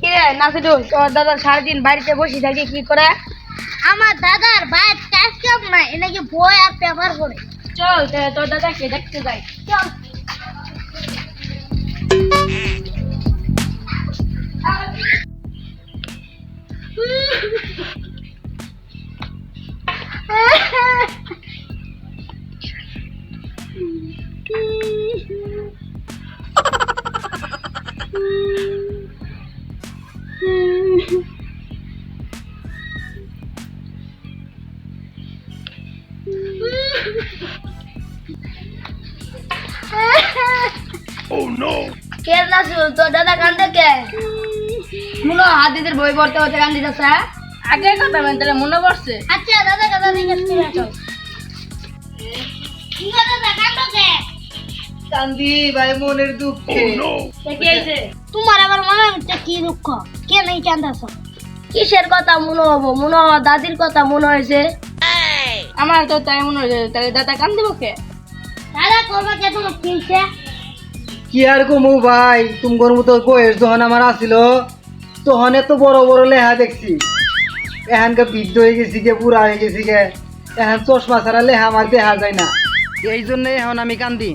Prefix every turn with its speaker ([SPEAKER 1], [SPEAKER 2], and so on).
[SPEAKER 1] কিরে নাসিরুল তোর দাদা সারাদিন বাড়িতে বসে থাকে কি করে?
[SPEAKER 2] আমার দাদার ভাইয়ের কাজ কাম নাই এ নাকি বই আর পেপার পড়ে।
[SPEAKER 1] চল তোর দাদাকে দেখতে যাই।
[SPEAKER 2] চল।
[SPEAKER 1] কে তোর দাদা কান্দে কে? মনে হয় হাতিদের বই পড়তে হতে কান্দিতেছে আগে কথা মানে তাহলে মনে পড়ছে।
[SPEAKER 2] আচ্ছা দাদা দাদা জিজ্ঞেস করে চল কি দাদা কান্দ কে?
[SPEAKER 3] কান্দি ভাই মনের দুঃখে।
[SPEAKER 1] কে কি হয়েছে
[SPEAKER 2] তোমার আবার মনে হচ্ছে কি দুঃখ? কে নাই কান্দাছ?
[SPEAKER 1] কিসের কথা মনে হব? মনে হয় দাদির কথা মনে হয়েছে? আমার তো তাই মনে হয় তাহলে দাদা কান কান্দিব কে?
[SPEAKER 2] দাদা করব কে তোমার কি হয়েছে
[SPEAKER 3] কি আর কমু ভাই তোমার মতো বয়স যখন আমার আসিল তখন এত বড় বড় লেহা দেখছি। এখানকে বৃদ্ধ হয়ে গেছি গে বুড়া হয়ে গেছি গে। এখন চশমা ছাড়া লেহা আমার দেখা যায় না। এই জন্য এখন আমি কান্দি।